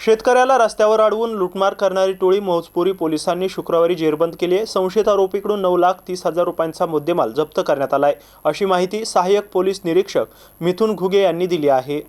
शेतकऱ्याला रस्त्यावर अडवून लुटमार करणारी टोळी मौजपुरी पोलिसांनी शुक्रवारी जेरबंद केली आहे. संशयित आरोपीकडून नऊ लाख तीस हजार रुपयांचा मुद्देमाल जप्त करण्यात आलाय अशी माहिती सहाय्यक पोलीस निरीक्षक मिथुन घुगे यांनी दिली आहे.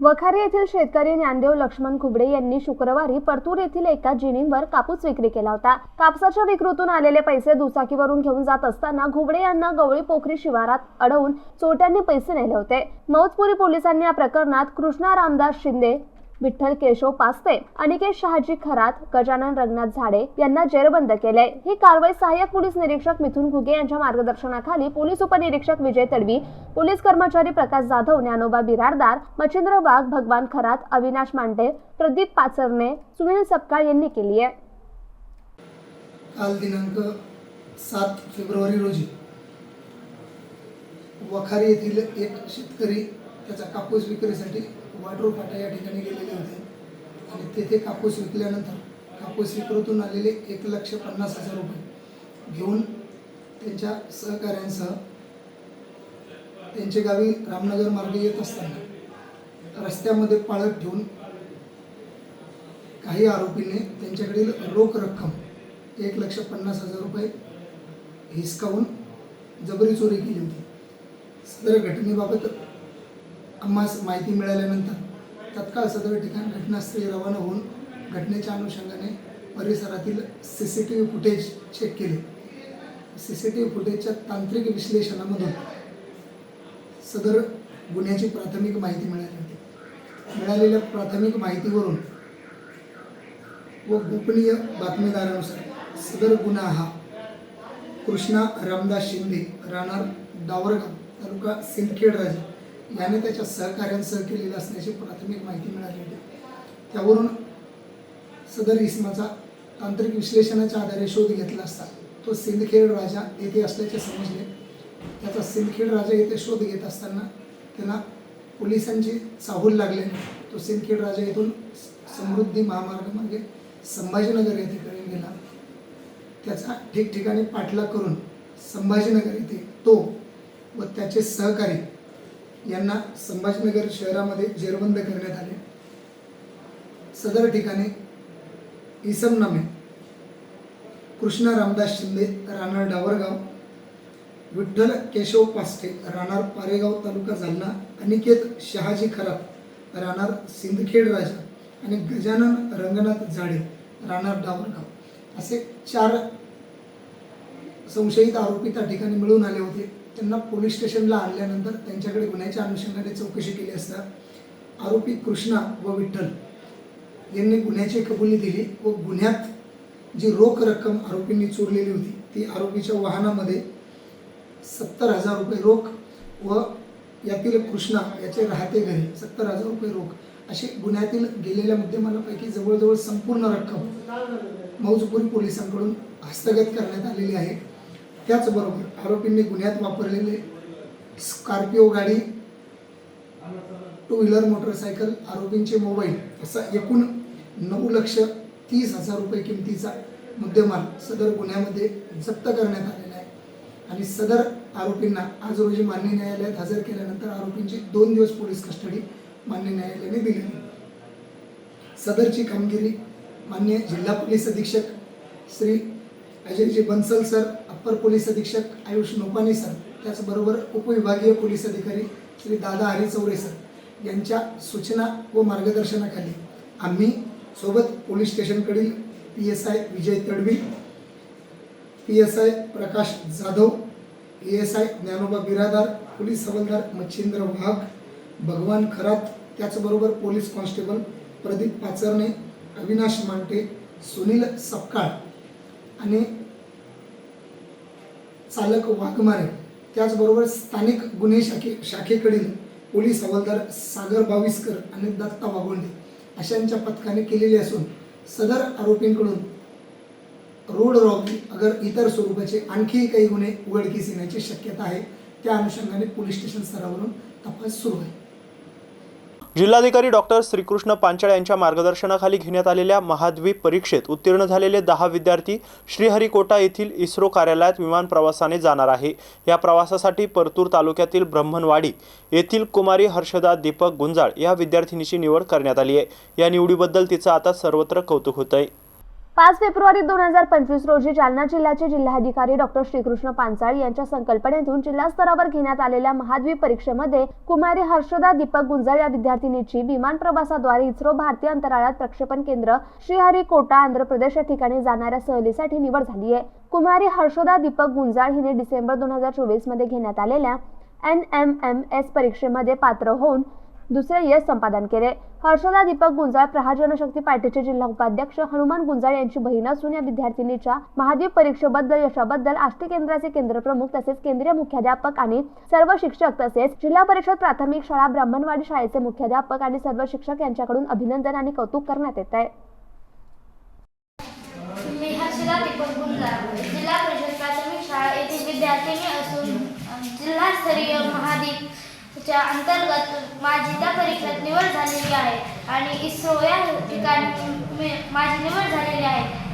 वखारी येथील शेतकरी ज्ञानदेव लक्ष्मण खुबडे यांनी शुक्रवारी परतूर येथील एका जिनिंगवर कापूस विक्री केला होता. कापसाच्या विक्रीतून आलेले पैसे दुचाकीवरून घेऊन जात असताना घुबडे यांना गवळी पोखरी शिवारात अडवून चोरट्यांनी पैसे नेले होते. मौजपुरी पोलिसांनी या प्रकरणात कृष्णा रामदास शिंदे विठ्ठल केशव पास्ते अनिकेत शहाजी खरात गजानन रंगनाथ झाडे यांना जेरबंद केले. ही कारवाई सहाय्यक पोलीस निरीक्षक मिथुन घुगे यांच्या मार्गदर्शनाखाली पोलीस उपनिरीक्षक विजय तडवी पोलीस कर्मचारी प्रकाश जाधव ज्ञानोबा बिरारदार मच्छिंद्र वाघ भगवान खरात अविनाश मांडे प्रदीप पाचरणे सुनील सपकाळ यांनी केली आहे. काल दिनांक सात फेब्रुवारी रोजी वखारी येथील एक शेतकरी त्याचा कापूस विक्रीसाठी वाड्रो फाटा या ठिकाणी गेलेले होते. आणि तेथे कापूस विकल्यानंतर कापूस विक्रीतून आलेले एक लक्ष पन्नास हजार रुपये घेऊन त्यांच्या सहकाऱ्यांसह त्यांचे गावी रामनगर मार्ग येत असताना रस्त्यामध्ये पाळत ठेवून काही आरोपींनी त्यांच्याकडील रोख रक्कम एक लक्ष पन्नास हजार रुपये हिसकावून जबरी चोरी केली होती. सदर घटनेबाबत आम्हास माहिती मिळाल्यानंतर तत्काळ सदर ठिकाण घटनास्थळी रवाना होऊन घटनेच्या अनुषंगाने परिसरातील C C T V footage check केले. सी सी टी व्ही फुटेजच्या तांत्रिक विश्लेषणामधून सदर गुन्ह्याची प्राथमिक माहिती मिळाली होती. मिळालेल्या प्राथमिक माहितीवरून व गोपनीय बातमीदारानुसार सदर गुन्हा हा कृष्णा रामदास शिंदे राहणार डावरगाव तालुका सिंदखेड राजा याने त्याच्या सहकार्यांसह केलेलं असण्याची प्राथमिक माहिती मिळाली होती. त्यावरून सदर इसमाचा तांत्रिक विश्लेषणाच्या आधारे शोध घेतला असता. तो सिंदखेड राजा येथे असल्याचे समजले. त्याचा सिंदखेड राजा येथे शोध घेत असताना त्याला पोलिसांची चाहूल लागले. तो सिंदखेड राजा येथून समृद्धी महामार्गामार्गे संभाजीनगर येथेकडे गेला. त्याचा ठिकठिकाणी पाठलाग करून संभाजीनगर येथे तो व त्याचे सहकारी यांना संभाजीनगर शहरामध्ये जेरबंद करण्यात आले. सदर ठिकाणी इसम नामे कृष्णा रामदास शिंदे राहणार डावरगाव विठ्ठल केशव पास्टे राहणार पारेगाव तालुका जालना अनिकेत शहाजी खराब राहणार सिंदखेड राजा आणि गजानन रंगनाथ झाडे राहणार डावरगाव असे चार संशयित आरोपी त्या ठिकाणी मिळून आले होते. त्यांना पोलीस स्टेशनला आणल्यानंतर त्यांच्याकडे गुन्ह्याच्या अनुषंगाने चौकशी केली असता आरोपी कृष्णा व विठ्ठल यांनी गुन्ह्याची कबुली दिली व गुन्ह्यात जी रोख रक्कम आरोपींनी चोरलेली होती ती आरोपीच्या वाहनामध्ये सत्तर हजार रुपये रोख व यातील कृष्णा याचे राहते घरी सत्तर हजार रुपये रोख अशी गुन्ह्यातील गेलेल्या मुद्देमालापैकी जवळजवळ संपूर्ण रक्कम मौजपुरी पोलिसांकडून हस्तगत करण्यात आलेली आहे. त्याचबरोबर आरोपींनी गुन्ह्यात वापरलेले स्कॉर्पिओ गाडी टू व्हीलर मोटरसायकल आरोपींचे मोबाईल असा एकूण नऊ लक्ष तीस हजार रुपये किमतीचा मुद्देमाल सदर गुन्ह्यामध्ये जप्त करण्यात आलेला आहे. आणि सदर आरोपींना आज रोजी मान्य न्यायालयात हजर केल्यानंतर आरोपींची दोन दिवस पोलीस कस्टडी मान्य न्यायालयाने दिली सदरची कामगिरी मान्य जिल्हा पोलीस अधीक्षक Shri Ajayji Bansal sir upper police अधीक्षक आयुष नोपाने सर त्याचबरोबर उपविभागीय पोलीस अधिकारी श्री दादा हरी चौरे सर यांच्या सूचना व मार्गदर्शनाखाली आम्ही सोबत police स्टेशनकडील P S I Vijay Tadvi P S I Prakash Jadhav A S I Dnyanoba Biradar police हवालदार मच्छिंद्र वाघ भगवान खरात त्याचबरोबर पोलीस कॉन्स्टेबल प्रदीप पाचरणे अविनाश मांटे सुनील सपकाळ आणि चालक वाघमारे त्याचबरोबर स्थानिक गुन्हे शाखे शाखेकडील पोलीस हवालदार सागर बाविस्कर आणि दत्ता वाघोंडे अशांच्या पथकाने केलेली असून सदर आरोपींकडून रोड रॉबरी अगर इतर स्वरूपाचे आणखी काही गुन्हे उघडकीस येण्याची शक्यता आहे त्या अनुषंगाने पोलीस स्टेशन स्तरावरून तपास सुरू आहे. जिल्हाधिकारी डॉक्टर श्रीकृष्ण पांचाळ यांच्या मार्गदर्शनाखाली घेण्यात आलेल्या महाद्वीप परीक्षेत उत्तीर्ण झालेले दहा विद्यार्थी श्रीहरिकोटा येथील इस्रो कार्यालयात विमान प्रवासाने जाणार आहे. या प्रवासासाठी परतूर तालुक्यातील ब्रह्मणवाडी येथील कुमारी हर्षदा दीपक गुंजाळ या विद्यार्थिनीची निवड करण्यात आली आहे. या निवडीबद्दल तिचं आता सर्वत्र कौतुक होत आहे पाच फेब्रुवारी दोन हजार पंचवीस रोजी जालना जिल्ह्याचे जिल्हाधिकारी डॉक्टर श्रीकृष्ण पांचाळ यांच्या संकल्पनेतून जिल्हा स्तरावर घेण्यात आलेल्या महाद्वीप परीक्षेमध्ये कुमारी हर्षदा दीपक गुंजाळ या विद्यार्थिनीची विमान प्रवासाद्वारे इस्रो भारतीय अंतराळात प्रक्षेपण केंद्र श्रीहरिकोटा आंध्र प्रदेश या ठिकाणी जाणाऱ्या सहलीसाठी निवड झाली आहे. कुमारी हर्षदा दीपक गुंजाळ हिने डिसेंबर दोन हजार चोवीसमध्ये घेण्यात आलेल्या एन एम एम एस परीक्षेमध्ये पात्र होऊन दुसरे यश संपादन केले. हर्षदा दीपक गुंजाळ प्रहार जनशक्ती पार्टीचे जिल्हा उपाध्यक्ष हनुमान गुंजाळ यांची बहीण असून या विद्यार्थिनीच्या महाद्वीप परीक्षेबद्दल यशाबद्दल आष्टी केंद्राचे केंद्रप्रमुख तसेच केंद्रीय मुख्याध्यापक आणि सर्व शिक्षक तसेच जिल्हा परिषद प्राथमिक शाळा ब्राह्मणवाडी शाळेचे मुख्याध्यापक आणि सर्व शिक्षक यांच्याकडून अभिनंदन आणि कौतुक करण्यात येत आहे. जिल्हा परिषद प्राथमिक शाळा येथील विद्यार्थिनी असून जिल्हास्तरीय जिल्हास्तरीय च्या अंतर्गत माझी त्या परीक्षेत निवड झालेली आहे. आणि इस्रो या ठिकाणी मी माझी निवड झालेली आहे.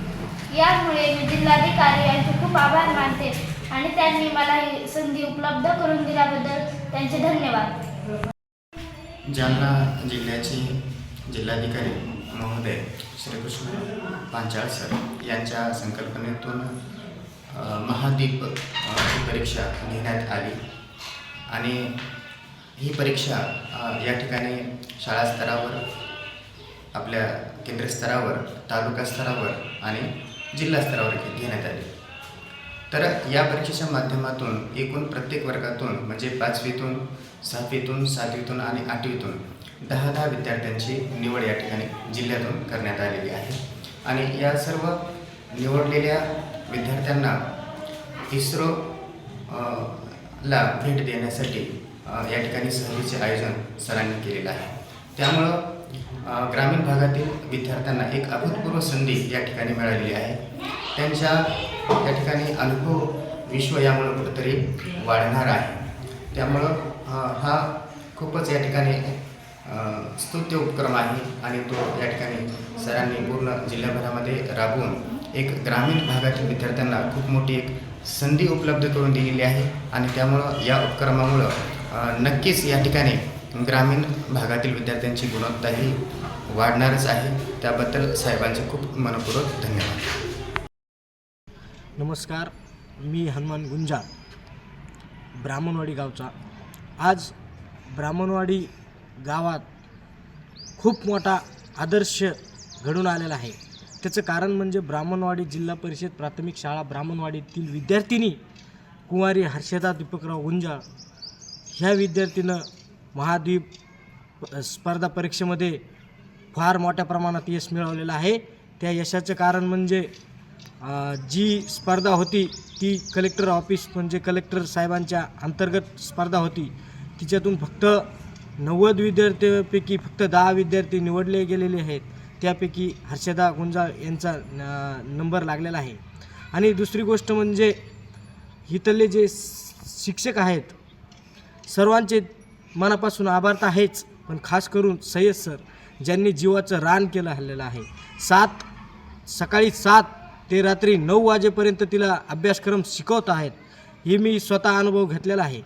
यामुळे मी जिल्हाधिकारी यांचे खूप आभार मानते आणि त्यांनी मला ही संधी उपलब्ध करून दिल्याबद्दल त्यांचे धन्यवाद. जालना जिल्ह्याचे जिल्हाधिकारी महोदय श्रीकृष्ण पांचाळ सर यांच्या संकल्पनेतून महादीप परीक्षा घेण्यात आली. आणि ही परीक्षा या ठिकाणी शाळा स्तरावर आपल्या केंद्रस्तरावर तालुका स्तरावर आणि जिल्हा स्तरावर घेण्यात आली. तर या परीक्षेच्या माध्यमातून एकूण प्रत्येक वर्गातून म्हणजे पाचवीतून सहावीतून सातवीतून आणि आठवीतून दहा दहा विद्यार्थ्यांची निवड या ठिकाणी जिल्ह्यातून करण्यात आलेली आहे. आणि या सर्व निवडलेल्या विद्यार्थ्यांना इस्रो ला भेट देण्यासाठी या ठिकाणी सहलीचे आयोजन सरांनी केलेलं आहे. त्यामुळं ग्रामीण भागातील विद्यार्थ्यांना एक अभूतपूर्व संधी या ठिकाणी मिळालेली आहे. त्यांच्या या ठिकाणी अनुभव विश्व यामुळं कुठंतरी वाढणार आहे. त्यामुळं हा खूपच या ठिकाणी स्तुत्य उपक्रम आहे आणि तो या ठिकाणी सरांनी पूर्ण जिल्ह्याभरामध्ये राबवून एक ग्रामीण भागातील विद्यार्थ्यांना खूप मोठी एक संधी उपलब्ध करून दिलेली आहे. आणि त्यामुळं या उपक्रमामुळं नक्कीच या ठिकाणी ग्रामीण भागातील विद्यार्थ्यांची गुणवत्ता ही वाढणारच आहे. त्याबद्दल साहेबांचे खूप मनपूर्वक धन्यवाद. नमस्कार मी हनुमान गुंजा ब्राह्मणवाडी गावचा. आज ब्राह्मणवाडी गावात खूप मोठा आदर्श घडून आलेला आहे. त्याचं कारण म्हणजे ब्राह्मणवाडी जिल्हा परिषद प्राथमिक शाळा ब्राह्मणवाडीतील विद्यार्थिनी कुंवारी हर्षदा दीपकराव गुंजाळ ह्या विद्यार्थीनं महाद्वीप स्पर्धा परीक्षेमध्ये फार मोठ्या प्रमाणात यश मिळवलेलं आहे. त्या यशाचं कारण म्हणजे जी स्पर्धा होती ती कलेक्टर ऑफिस म्हणजे कलेक्टर साहेबांच्या अंतर्गत स्पर्धा होती. तिच्यातून फक्त नव्वद विद्यार्थ्यांपैकी फक्त दहा विद्यार्थी निवडले गेलेले आहेत. त्यापैकी हर्षदा गुंजाळ यांचा न- नंबर लागलेला आहे. आणि दुसरी गोष्ट म्हणजे इथले जे शिक्षक आहेत सर्वांचे मनापासून आभार तर आहेच पण खास करून सय्यद सर ज्यांनी जीवाचं रान केलं हल्लेलं आहे. सात सकाळी सात ते रात्री नऊ वाजेपर्यंत तिला अभ्यासक्रम शिकवत आहेत हे मी स्वतः अनुभव घेतलेला आहे.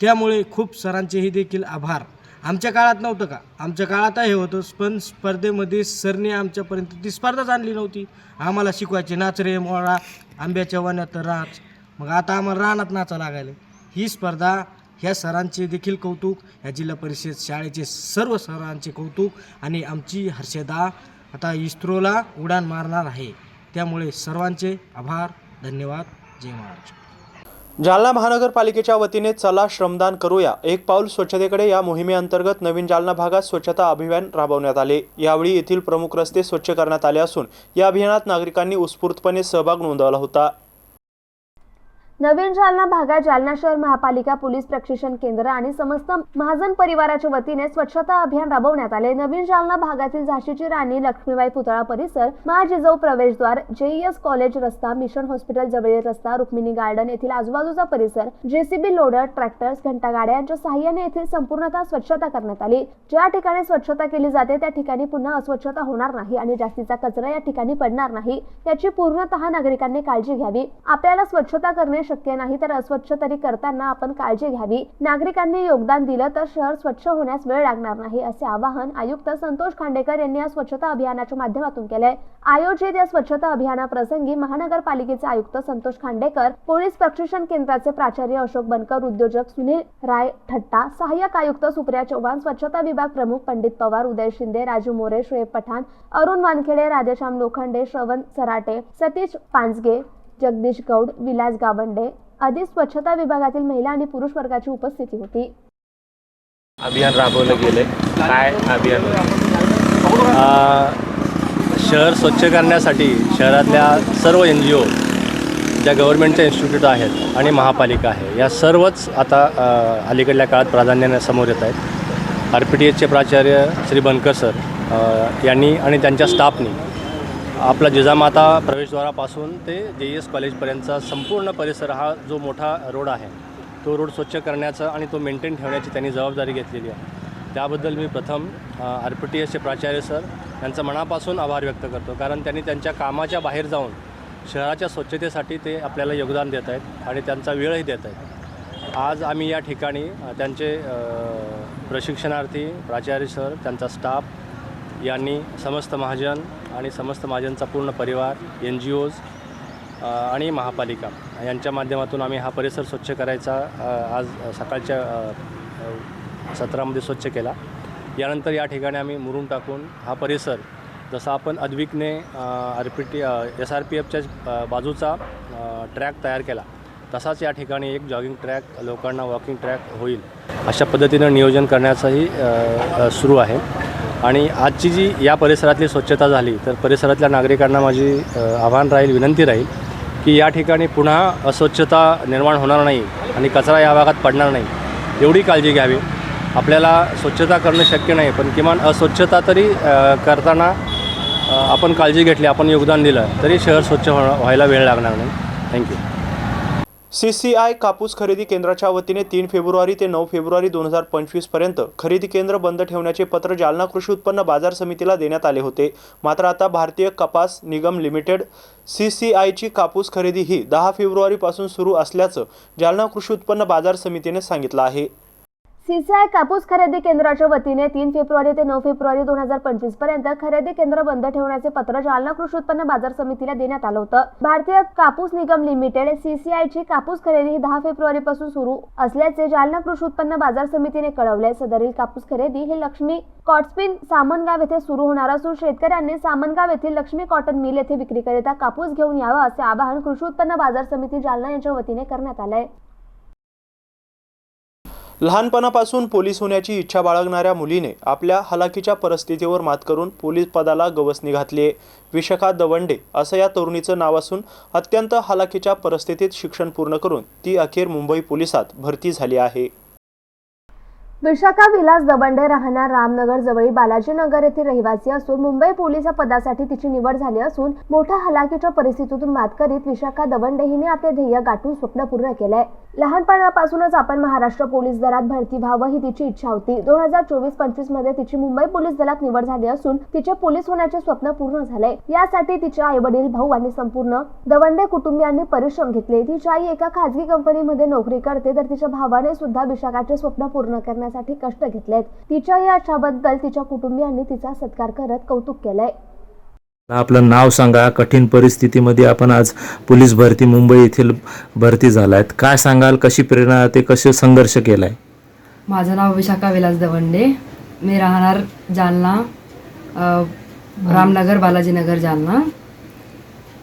त्यामुळे खूप सरांचेही देखील आभार. आमच्या काळात नव्हतं का? आमच्या काळात हे होतं पण स्पर्धेमध्ये सरने आमच्यापर्यंत ती स्पर्धाच आणली नव्हती. आम्हाला शिकवायचे नाच रे मोळा आंब्याच्या वाण्यात राच मग आता आम्हाला रानात नाचा लागायला. ही स्पर्धा ह्या सरांचे देखील कौतुक ह्या जिल्हा परिषद शाळेचे सर्व सरांचे कौतुक आणि आमची हर्षदा आता इस्रोला उडान मारणार आहे. त्यामुळे सर्वांचे आभार धन्यवाद जय महाराष्ट्र जालना महानगरपालिकेच्या वतीने चला श्रमदान करूया. एक पाऊल स्वच्छतेकडे या मोहिमेअंतर्गत नवीन जालना भागात स्वच्छता अभियान राबवण्यात आले. यावेळी येथील प्रमुख रस्ते स्वच्छ करण्यात आले असून या अभियानात नागरिकांनी उत्स्फूर्तपणे सहभाग नोंदवला होता. नवीन जालना भागात जालना शहर महापालिका पोलीस प्रशिक्षण केंद्र आणि समस्त महाजन परिवाराच्या वतीने स्वच्छता अभियान राबवण्यात आले. नवीन जालना भागातील झाशीची राणी लक्ष्मीबाई पुतळा परिसर महाजिजाऊ प्रवेशद्वार जेईएस कॉलेज रस्ता मिशन हॉस्पिटल जवळील रस्ता रुक्मिणी गार्डन येथील आजूबाजूचा परिसर जेसीबी लोडर ट्रॅक्टर्स घंटागाड्या यांच्या सहाय्याने येथील संपूर्णतः स्वच्छता करण्यात आली. ज्या ठिकाणी स्वच्छता केली जाते त्या ठिकाणी पुन्हा अस्वच्छता होणार नाही आणि जास्तीचा कचरा या ठिकाणी पडणार नाही याची पूर्णतः नागरिकांनी काळजी घ्यावी. आपल्याला स्वच्छता करणे शक्य नाही तर अस्वच्छ तरी करताना आपण काळजी घ्यावी. नागरिकांनी योगदान दिलं तर शहर स्वच्छ होण्यास वेळ लागणार नाही असे आवाहन आयुक्त संतोष खांडेकर यांनी या स्वच्छता अभियानाच्या माध्यमातून केलंय. आयोजित या स्वच्छता अभियानाप्रसंगी महानगरपालिकेचे आयुक्त संतोष खांडेकर पोलीस प्रशिक्षण केंद्राचे प्राचार्य अशोक बनकर उद्योजक सुनील राय ठट्टा सहाय्यक आयुक्त सुप्रिया चव्हाण स्वच्छता विभाग प्रमुख पंडित पवार उदय शिंदे राजू मोरे शोएब पठाण अरुण वानखेडे राधेश्याम लोखंडे श्रवण सराटे सतीश पांजगे जगदीश गौड विलास गावंडे आदी स्वच्छता विभागातील महिला आणि पुरुष वर्गाची उपस्थिती होती. अभियान राबवलं गेलं काय अभियान? शहर स्वच्छ करण्यासाठी शहरातल्या सर्व एन जी ओ ज्या गव्हर्नमेंटच्या इन्स्टिट्यूट आहेत आणि महापालिका आहे या सर्वच आता अलीकडल्या काळात प्राधान्याने समोर येत आहेत. आर पी टी एचचे प्राचार्य श्री बनकर सर यांनी आणि त्यांच्या स्टाफनी आपला जिजामाता प्रवेशद्वारापासून ते जे एस कॉलेजपर्यंतचा संपूर्ण परिसर हा जो मोठा रोड आहे तो रोड स्वच्छ करण्याचा आणि तो मेंटेन ठेवण्याची त्यांनी जबाबदारी घेतलेली आहे. त्याबद्दल मी प्रथम आर पी टी एसचे प्राचार्य सर यांचा मनापासून आभार व्यक्त करतो. कारण त्यांनी त्यांच्या कामाच्या बाहेर जाऊन शहराच्या स्वच्छतेसाठी ते आपल्याला योगदान देत आहेत आणि त्यांचा वेळही देत आहेत. आज आम्ही या ठिकाणी त्यांचे प्रशिक्षणार्थी प्राचार्य सर त्यांचा स्टाफ यांनी समस्त महाजन आणि समस्त महाजनचा पूर्ण परिवार एन जी ओज आणि महापालिका यांच्या माध्यमातून आम्ही हा परिसर स्वच्छ करायचा आज सकाळच्या सत्रामध्ये स्वच्छ केला. यानंतर या ठिकाणी आम्ही मुरून टाकून हा परिसर जसा आपण अद्विकने R P T S R P एफच्या बाजूचा ट्रॅक तयार केला तसाच या ठिकाणी एक जॉगिंग ट्रॅक लोकांना वॉकिंग ट्रॅक होईल. अशा पद्धतीनं नियोजन करण्याचंही सुरू आहे. आणि आजची जी या परिसरातली स्वच्छता झाली तर परिसरातल्या नागरिकांना माझी आव्हान राहील विनंती राहील की या ठिकाणी पुन्हा अस्वच्छता निर्माण होणार नाही आणि कचरा या भागात पडणार नाही एवढी काळजी घ्यावी. आपल्याला स्वच्छता करणं शक्य नाही पण किमान अस्वच्छता तरी करताना आपण काळजी घेतली आपण योगदान दिलं तरी शहर स्वच्छ व्हायला वेळ लागणार नाही. थँक्यू. सी सी आय कापूस खरेदी केंद्राच्या वतीने तीन फेब्रुवारी ते नऊ फेब्रुवारी दोन हजार पंचवीसपर्यंत खरेदी केंद्र बंद ठेवण्याचे पत्र जालना कृषी उत्पन्न बाजार समितीला देण्यात आले होते. मात्र आता भारतीय कपास निगम लिमिटेड सी सी आयची कापूस खरेदी ही दहा फेब्रुवारीपासून सुरू असल्याचं जालना कृषी उत्पन्न बाजार समितीने सांगितलं आहे. सीसीआय कापूस खरेदी केंद्राच्या वतीने तीन फेब्रुवारी ते नऊ फेब्रुवारी दोन हजार पंचवीसपर्यंत खरेदी केंद्र बंद ठेवण्याचे पत्र जालना कृषी उत्पन्न बाजार समितीला देण्यात आलं होतं. भारतीय कापूस निगम लिमिटेड सीसीआय ची कापूस खरेदी ही दहा फेब्रुवारी पासून सुरू असल्याचे जालना कृषी उत्पन्न बाजार समितीने कळवले. सदरील कापूस खरेदी ही लक्ष्मी कॉटस्पिन सामनगाव येथे सुरू होणार असून शेतकऱ्यांनी सामनगाव येथील लक्ष्मी कॉटन मिल येथे विक्रीकरिता कापूस घेऊन यावं असे आवाहन कृषी उत्पन्न बाजार समिती जालना यांच्या वतीने करण्यात आलंय. लहानपणापासून पोलीस होण्याची इच्छा बाळगणाऱ्या मुलीने आपल्या हलाखीच्या परिस्थितीवर मात करून पोलीस पदाला गवसणी घातली आहे. विशाखा दवंडे असं या तरुणीचं नाव असून अत्यंत हलाखीच्या परिस्थितीत शिक्षण पूर्ण करून ती अखेर मुंबई पोलिसात भरती झाली आहे. विशाखा विलास दबंडे राहणार रामनगर जवळी बालाजीनगर येथील रहिवासी असून मुंबई पोलीस या पदासाठी तिची निवड झाली असून मोठ्या हलाखीच्या परिस्थितीतून मात करीत विशाखा दबंडे हिने आपले ध्येय गाठून स्वप्न पूर्ण केलंय. लहानपणापासूनच आपण महाराष्ट्र पोलीस दलात भरती व्हावं ही तिची इच्छा होती. दोन हजार चोवीस पंचवीसमध्ये तिची मुंबई पोलीस दलात निवड झाली असून तिचे पोलीस होण्याचे स्वप्न पूर्ण झाले. यासाठी तिचे आई वडील भाऊ आणि संपूर्ण दवंडे कुटुंबियांनी परिश्रम घेतले. तिची आई एका खाजगी कंपनीमध्ये नोकरी करते तर तिच्या भावाने सुद्धा विशाखाचे स्वप्न पूर्ण करण्यासाठी कष्ट घेतलेत. तिच्या या आशाबद्दल तिच्या कुटुंबियांनी तिचा सत्कार करत कौतुक केलंय. आपलं नाव सांगा. कठीण परिस्थितीमध्ये आपण आज पोलीस भरती मुंबई येथील भरती झालायत. काय सांगाल? कशी प्रेरणा ते कसे संघर्ष केलाय? माझं नाव विशाखा विलास दवंडे. मी राहणार जालना रामनगर बालाजीनगर जालना.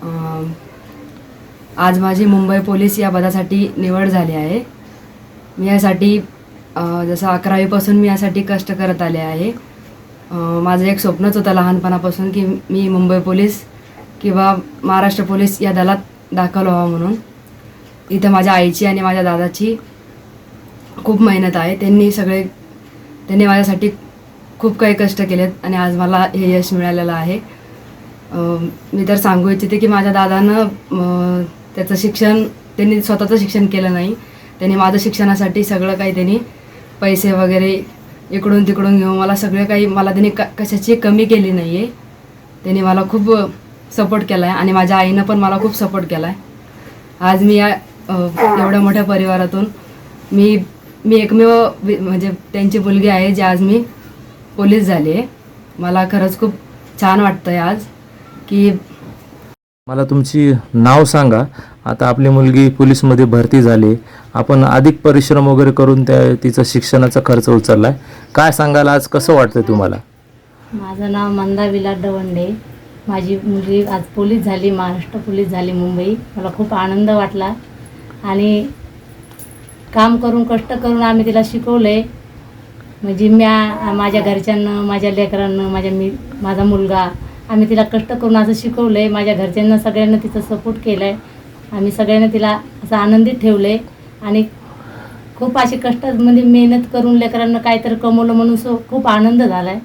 अ, आज माझी मुंबई पोलीस या पदासाठी निवड झाली आहे. मी यासाठी जसं अकरावीपासून मी यासाठी कष्ट करत आले आहे. माझं एक स्वप्नच होतं लहानपणापासून की मी मुंबई पोलीस किंवा महाराष्ट्र पोलीस या दलात दाखल व्हावं म्हणून. इथं माझ्या आईची आणि माझ्या दादाची खूप मेहनत आहे. त्यांनी सगळे त्यांनी माझ्यासाठी खूप काही कष्ट केलेत आणि आज मला हे यश मिळालेलं आहे. मी तर सांगू इच्छिते की माझ्या दादानं त्याचं शिक्षण त्यांनी स्वतःचं शिक्षण केलं नाही. त्यांनी माझं शिक्षणासाठी सगळं काही त्यांनी पैसे वगैरे इकडून तिकडून घेऊन मला सगळं काही मला त्यांनी क कशाची कमी केली नाही आहे त्यांनी मला खूप सपोर्ट केला आहे आणि माझ्या आईनं पण मला खूप सपोर्ट केला आहे आज मी या एवढ्या मोठ्या परिवारातून मी मी एकमेव म्हणजे त्यांची मुलगी आहे जी आज मी पोलीस झाली आहे मला खरंच खूप छान वाटतं आहे आज की मला तुमची नाव सांगा. आता आपली मुलगी पोलीसमध्ये भरती झाली. आपण अधिक परिश्रम वगैरे करून त्या तिचा शिक्षणाचा खर्च उचलला आहे काय सांगाल आज? कसं वाटतं तुम्हाला? माझं नाव मंदा विलास डवंडे माझी मुलगी आज पोलीस झाली महाराष्ट्र पोलीस झाली मुंबई. मला खूप आनंद वाटला. आणि काम करून कष्ट करून आम्ही तिला शिकवलं आहे म्हणजे म्या माझ्या घरच्यांना माझ्या लेकरांना माझ्या मी माझा मुलगा आम्ही तिला कष्ट करून असं शिकवलं आहे माझ्या घरच्यांना सगळ्यांना तिचा सपोर्ट केला आहे आम्ही सगळ्यांना तिला असं आनंदित ठेवलं आहे आणि खूप अशी कष्ट म्हणजे मेहनत करून लेकरांना काहीतरी कमवलं म्हणून सो खूप आनंद झाला आहे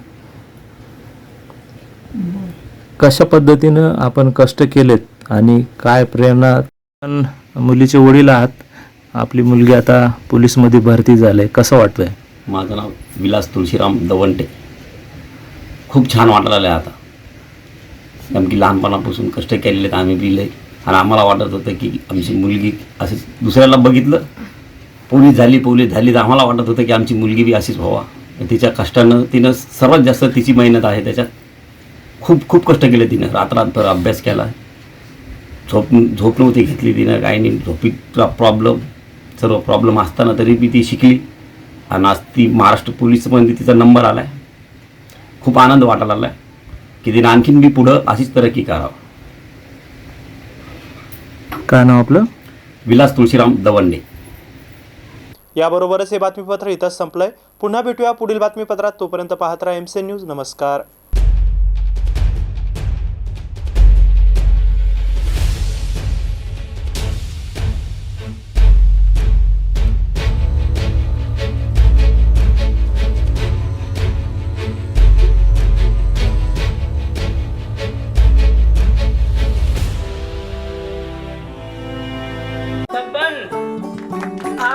कशा पद्धतीनं आपण कष्ट केलेत आणि काय प्रेरणा पण मुलीचे वडील आहात? आपली मुलगी आता पोलीसमध्ये भरती झाली कसं वाटतंय? माझं नाव विलास तुळशीराम दवंटे खूप छान वाटायला आता. कारण की लहानपणापासून कष्ट केलेले आहेत आम्ही बिले आणि आम्हाला वाटत होतं की आमची मुलगी असं दुसऱ्याला बघितलं पोलीस झाली पोलीस झाली तर आम्हाला वाटत होतं की आमची मुलगी बी अशीच व्हावा. तिच्या कष्टानं तिनं सर्वात जास्त तिची मेहनत आहे त्याच्यात खूप खूप कष्ट केले तिनं. रात्ररात्र अभ्यास केला. झोप झोप नव्हती घेतली तिनं काही नाही. झोपीचा प्रॉब्लेम सर्व प्रॉब्लेम असताना तरी बी ती शिकली. आणि आज ती महाराष्ट्र पोलीसमध्ये तिचा नंबर आला आहे खूप आनंद वाटायला लागला आहे की तिनं आणखीन बी पुढं अशीच तरक्की करावं. काय नाव आपलं? विलास तुळशीराम दवंडे याबरोबरच हे बातमीपत्र इथंच संपलंय. पुन्हा भेटूया पुढील बातमीपत्रात. तोपर्यंत पाहत राहा एम सी न्यूज नमस्कार.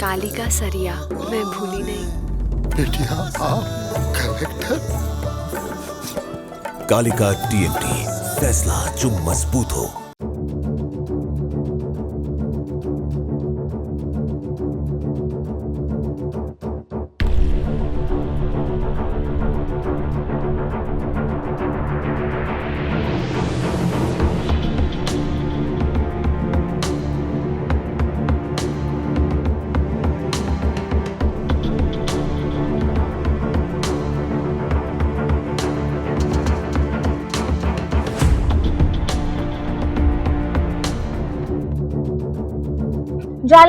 कालिका सरिया मैं भूली नहीं। बेटिया आप कलेक्टर। कालिका टीएमटी फैसला जो मज़बूत हो।